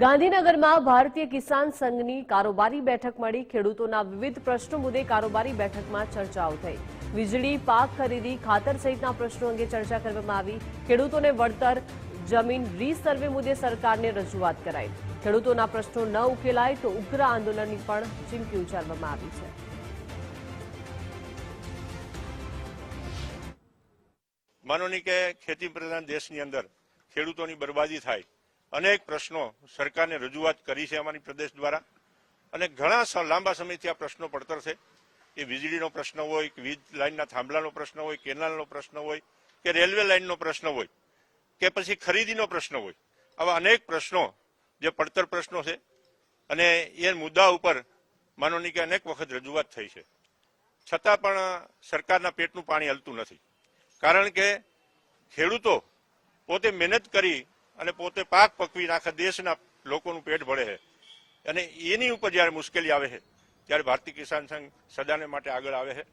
ગાંધીનગરમાં ભારતીય કિસાન સંઘની કારોબારી બેઠક મળી. ખેડૂતોના વિવિધ પ્રશ્નો મુદ્દે કારોબારી બેઠકમાં ચર્ચાઓ થઈ. વીજળી, પાક ખરીદી, ખાતર સહિતના પ્રશ્નો અંગે ચર્ચા કરવામાં આવી. ખેડૂતોને વળતર, જમીન રીસર્વે મુદ્દે સરકારને રજૂઆત કરાઈ. ખેડૂતોના પ્રશ્નો ન ઉકેલાય તો ઉગ્ર આંદોલનની પણ ચીમકી ઉચ્ચારવામાં આવી છે. માનો કે ખેતી પ્રધાન દેશની અંદર ખેડૂતોની બરબાદી થાય. અનેક પ્રશ્નો સરકારને રજૂઆત કરી છે અમારી પ્રદેશ દ્વારા. અને ઘણા લાંબા સમયથી આ પ્રશ્નો પડતર છે. એ વીજળીનો પ્રશ્ન હોય, કે વીજ લાઇનના થાંભલાનો પ્રશ્ન હોય, કેનાલનો પ્રશ્ન હોય, કે રેલવે લાઇનનો પ્રશ્ન હોય, કે પછી ખરીદીનો પ્રશ્ન હોય. આવા અનેક પ્રશ્નો જે પડતર પ્રશ્નો છે. અને એ મુદ્દા ઉપર માનોની કે અનેક વખત રજૂઆત થઈ છે. છતાં પણ સરકારના પેટનું પાણી હલતું નથી. કારણ કે ખેડૂતો પોતે મહેનત કરી અને પોતે પાક પકવી આખા દેશના લોકોનું પેટ ભરે છે. અને એની ઉપર જ્યારે મુશ્કેલી આવે છે, ત્યારે ભારતીય કિસાન સંઘ સદાને માટે આગળ આવે છે.